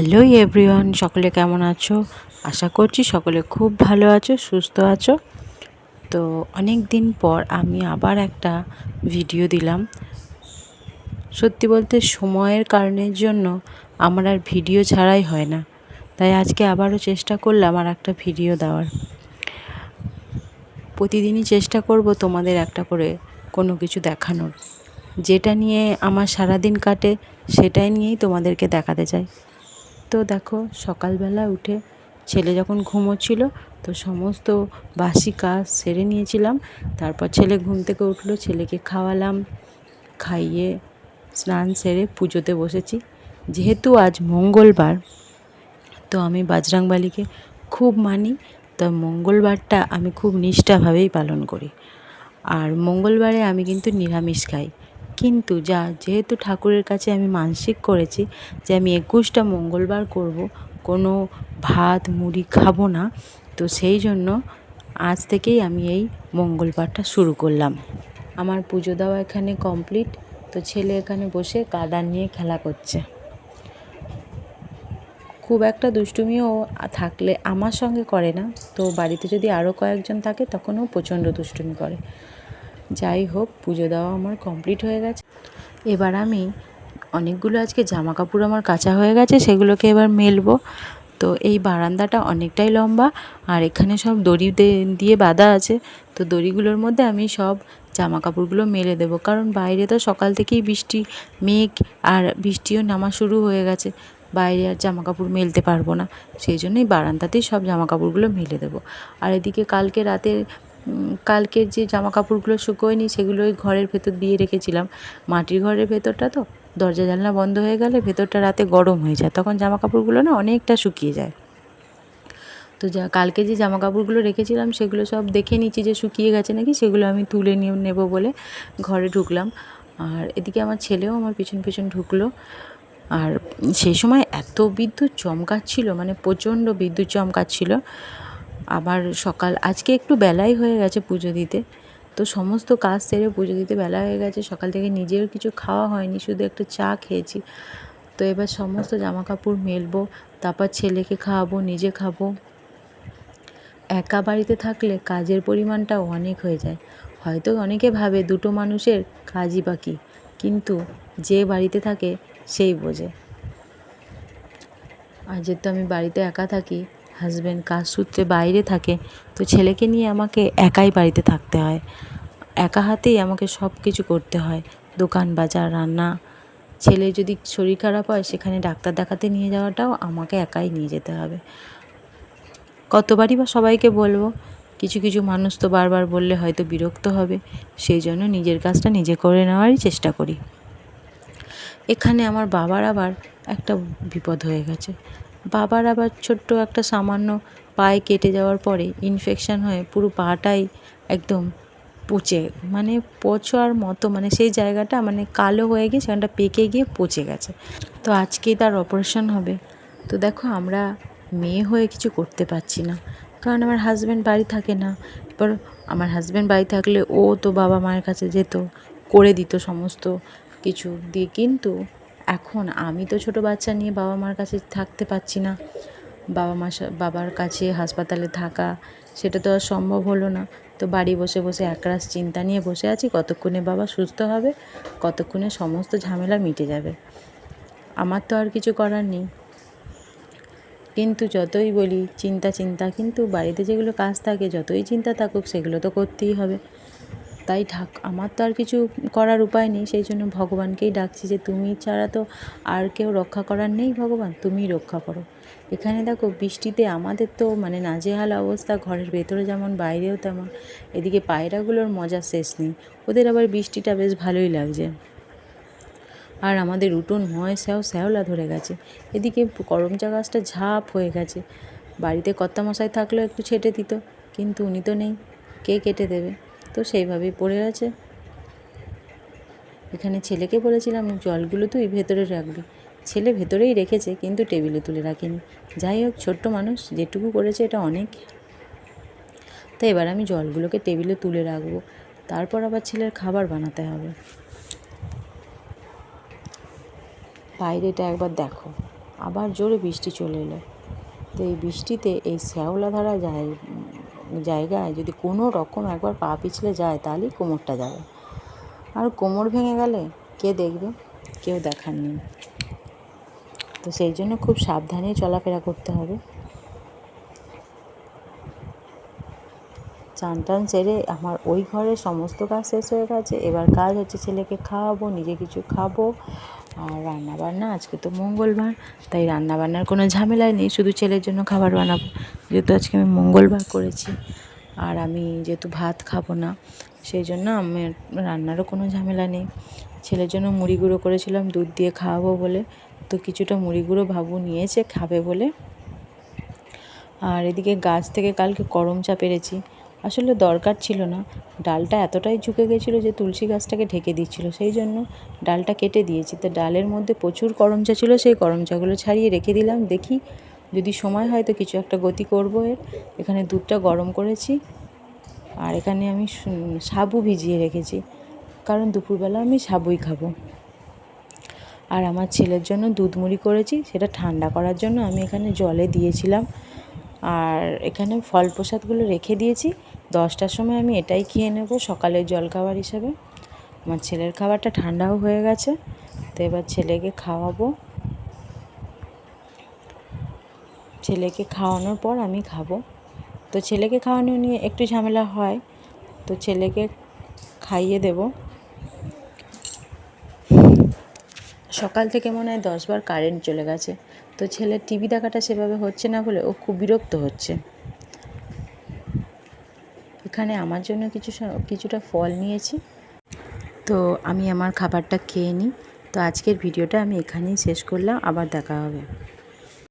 Hello everyone, সকলে কেমন আছো? আশা করছি সকলে খুব ভালো আছো, সুস্থ আছো। তো অনেক দিন পর আমি আবার একটা ভিডিও দিলাম। সত্যি বলতে সময়ের কারণের জন্য আমার আর ভিডিও ছাড়াই হয় না। তাই আজকে আবারও চেষ্টা করলাম আর একটা ভিডিও দেওয়ার। প্রতিদিনই চেষ্টা করব তোমাদের একটা করে কোনো কিছু দেখানোর। যেটা নিয়ে আমার সারাদিন কাটে, সেটাই নিয়েই তোমাদেরকে দেখাতে চাই। তো দেখো, সকালবেলা উঠে ছেলে যখন ঘুমোচ্ছিল, তো সমস্ত বাসি কাজ সেরে নিয়েছিলাম। তারপর ছেলে ঘুম থেকে উঠল, ছেলেকে খাওয়ালাম, খাইয়ে স্নান সেরে পুজোতে বসেছি। যেহেতু আজ মঙ্গলবার, তো আমি বাজরাংবালিকে খুব মানি, তো মঙ্গলবারটা আমি খুব নিষ্ঠাভাবেই পালন করি। আর মঙ্গলবারে আমি কিন্তু নিরামিষ খাই। কিন্তু যা যেহেতু ঠাকুরের কাছে আমি মানসিক করেছি যে আমি একুশটা মঙ্গলবার করব, কোনো ভাত, মুড়ি খাব না, তো সেই জন্য আজ থেকেই আমি এই মঙ্গলবারটা শুরু করলাম। আমার পুজো দেওয়া এখানে কমপ্লিট, তো ছেলে এখানে বসে কাদার নিয়ে খেলা করছে। খুব একটা দুষ্টুমিও থাকলে আমার সঙ্গে করে না, তো বাড়িতে যদি আরও কয়েকজন থাকে তখনও প্রচণ্ড দুষ্টুমি করে। যাই হোক, পুজো দেওয়া আমার কমপ্লিট হয়ে গেছে। এবার আমি অনেকগুলো আজকে জামা কাপড় আমার কাঁচা হয়ে গেছে, সেগুলোকে এবার মেলবো। তো এই বারান্দাটা অনেকটাই লম্বা, আর এখানে সব দড়ি দিয়ে বাঁধা আছে। তো দড়িগুলোর মধ্যে আমি সব জামা কাপড়গুলো মেলে দেবো, কারণ বাইরে তো সকাল থেকেই বৃষ্টি, মেঘ আর বৃষ্টিও নামা শুরু হয়ে গেছে। বাইরে আর জামা কাপড় মেলতে পারব না, সেই জন্যই বারান্দাতেই সব জামা কাপড়গুলো মেলে দেবো। আর এদিকে কালকে রাতে কালকের যে জামা কাপড়গুলো শুকোয়নি সেগুলো ওই ঘরের ভেতর দিয়ে রেখেছিলাম। মাটির ঘরের ভেতরটা তো দরজা জানলা বন্ধ হয়ে গেলে ভেতরটা রাতে গরম হয়ে যায়, তখন জামা কাপড়গুলো না অনেকটা শুকিয়ে যায়। তো যা, কালকে যে জামা কাপড়গুলো রেখেছিলাম সেগুলো সব দেখে নিচ্ছি যে শুকিয়ে গেছে নাকি, সেগুলো আমি তুলে নিয়ে নেব বলে ঘরে ঢুকলাম। আর এদিকে আমার ছেলেও আমার পিছন পিছন ঢুকলো। আর সেই সময় এত বিদ্যুৎ চমকাচ্ছিল মানে প্রচণ্ড বিদ্যুৎ চমকাচ্ছিল। আবার সকাল, আজকে একটু বেলাই হয়ে গেছে পুজো দিতে। তো সমস্ত কাজ সেরে পুজো দিতে বেলা হয়ে গেছে, সকাল থেকে নিজের কিছু খাওয়া হয়নি, শুধু একটা চা খেয়েছি। তো এবার সমস্ত জামা কাপড় মেলবো, তারপর ছেলেকে খাওয়াবো, নিজে খাব। একা বাড়িতে থাকলে কাজের পরিমাণটাও অনেক হয়ে যায়। হয়তো অনেকে ভাবে দুটো মানুষের কাজই বাকি কিন্তু যে বাড়িতে থাকে সেই বোঝে। আর যেহেতু আমি বাড়িতে একা থাকি হাজব্যান্ড কাজ সূত্রে বাইরে থাকে, তো ছেলেকে নিয়ে আমাকে একাই বাড়িতে থাকতে হয়। একা হাতেই আমাকে সব কিছু করতে হয়, দোকান, বাজার, রান্না। ছেলে যদি শরীর খারাপ হয়, সেখানে ডাক্তার দেখাতে নিয়ে যাওয়াটাও আমাকে একাই নিয়ে যেতে হবে। কতবারই বা সবাইকে বলব, কিছু কিছু মানুষ তো বারবার বললে হয়তো বিরক্ত হবে, সেই জন্য নিজের কাজটা নিজে করে নেওয়ারই চেষ্টা করি। এখানে আমার বাবার আবার একটা বিপদ হয়ে গেছে। বাবার আবার ছোট্ট একটা সামান্য পায়ে কেটে যাওয়ার পরে ইনফেকশান হয়ে পুরো পাটাই একদম পচে মানে পচার মতো মানে সেই জায়গাটা মানে কালো হয়ে গিয়ে সেখানটা পেকে গিয়ে পচে গেছে। তো আজকেই তার অপারেশন হবে। তো দেখো আমরা মেয়ে হয়ে কিছু করতে পারছি না। কারণ আমার হাজব্যান্ড বাড়ি থাকে না। এবার আমার হাজব্যান্ড বাড়ি থাকলে ও তো বাবা মায়ের কাছে যেত, করে দিত সমস্ত কিছু দিয়ে। কিন্তু এখন আমি তো ছোটো বাচ্চা নিয়ে বাবা মার কাছে থাকতে পারছি না। বাবা মা বাবার কাছে হাসপাতালে থাকা, সেটা তো আর সম্ভব হলো না। তো বাড়ি বসে বসে একরাশ চিন্তা নিয়ে বসে আছি, কতক্ষণে বাবা সুস্থ হবে, কতক্ষণে সমস্ত ঝামেলা মিটে যাবে। আমার তো আর কিছু করার নেই। কিন্তু যতই বলি, চিন্তা চিন্তা, কিন্তু বাড়িতে যেগুলো কাজ থাকে, যতই চিন্তা থাকুক, সেগুলো তো করতেই হবে। তাই ঠাক আমার তো আর কিছু করার উপায় নেই, সেই জন্য ভগবানকেই ডাকছি যে তুমি ছাড়া তো আর কেউ রক্ষা করার নেই ভগবান, তুমিই রক্ষা করো। এখানে দেখো বৃষ্টিতে আমাদের তো মানে নাজেহাল অবস্থা, ঘরের ভেতরে যেমন, বাইরেও তেমন, এদিকে পায়রাগুলোর মজা শেষ নেই, ওদের আবার বৃষ্টিটা বেশ ভালোই লাগছে। আর আমাদের উঠোন ময় স্যাও, শ্যাওলা ধরে গেছে, এদিকে করমচা গাছটা ঝাপ হয়ে গেছে, বাড়িতে কর্তামশাই থাকলেও একটু ছেটে দিত, কিন্তু উনি তো নেই, কে কেটে দেবে? তো সেইভাবেই পড়ে আছে। এখানে ছেলেকে বলেছিলাম, জলগুলো তুই ভেতরে রাখবি। ছেলে ভেতরেই রেখেছে, কিন্তু টেবিলে তুলে রাখিনি। যাই হোক, ছোট্ট মানুষ, যেটুকু করেছে এটা অনেক। তো এবার আমি জলগুলোকে টেবিলে তুলে রাখব। তারপর আবার ছেলের খাবার বানাতে হবে। বাইরেটা একবার দেখো। আবার জোরে বৃষ্টি চলে এলো। তো এই বৃষ্টিতে এই শ্যাওলাধারা জায় জায়গায় যদি কোনো রকম একবার পা পিছলে যায়, তাহলেই কোমরটা যাবে। আর কোমর ভেঙে গেলে কে দেখবে? কেউ দেখার নেই। তো সেই জন্য খুব সাবধানে চলাফেরা করতে হবে। চান টান সেরে আমার ওই ঘরে সমস্ত কাজ শেষ হয়ে গেছে। এবার কাজ হচ্ছে ছেলেকে খাওয়াবো, নিজে কিছু খাব। আর রান্নাবান্না, আজকে তো মঙ্গলবার, তাই রান্নাবান্নার কোনো ঝামেলাই নেই, শুধু ছেলের জন্য খাবার বানাবো। যেহেতু আজকে আমি মঙ্গলবার করেছি, আর আমি যেহেতু ভাত খাব না, সেই জন্য আমার রান্নারও কোনো ঝামেলা নেই। ছেলের জন্য মুড়ি গুঁড়ো করেছিলাম, দুধ দিয়ে খাওয়াবো বলে। তো কিছুটা মুড়ি গুঁড়ো ভাবু নিয়েছে, খাবে বলে। আর এদিকে গাছ থেকে কালকে করম চা পেরেছি আসলে দরকার ছিল না। ডালটা এতটাই ঝুঁকে গেছিল যে তুলসী গাছটাকে ঢেকে দিচ্ছিল। সেই জন্য ডালটা কেটে দিয়েছি। তো ডালের মধ্যে প্রচুর করমচা ছিল, সেই করমচাগুলো ছাড়িয়ে রেখে দিলাম। দেখি যদি সময় হয় তো কিছু একটা গতি করব এর। এখানে দুধটা গরম করেছি আর এখানে আমি সাবু ভিজিয়ে রেখেছি। কারণ দুপুরবেলা আমি সাবুই খাব। আর আমার ছেলের জন্য দুধ মুড়ি করেছি, সেটা ঠান্ডা করার জন্য আমি এখানে জলে দিয়েছিলাম। আর এখানে ফল প্রসাদগুলো রেখে দিয়েছি। দশটার সময় আমি এটাই খেয়ে নেব সকালের জলখাবার হিসাবে। আমার ছেলের খাবারটা ঠান্ডাও হয়ে গেছে, তো এবার ছেলেকে খাওয়াবো। ছেলেকে খাওয়ানোর পর আমি খাব। তো ছেলেকে খাওয়ানো নিয়ে একটু ঝামেলা হয়, তো ছেলেকে খাইয়ে দেব। সকাল থেকে মনে হয় দশবার কারেন্ট চলে গেছে। তো ছেলের টিভি দেখাটা সেভাবে হচ্ছে না বলে ও খুব বিরক্ত হচ্ছে। এখানে আমার জন্য কিছু কিছুটা ফল নিয়েছি। তো আমি আমার খাবারটা খেয়ে নিই। তো আজকের ভিডিওটা আমি এখানেই শেষ করলাম। আবার দেখা হবে।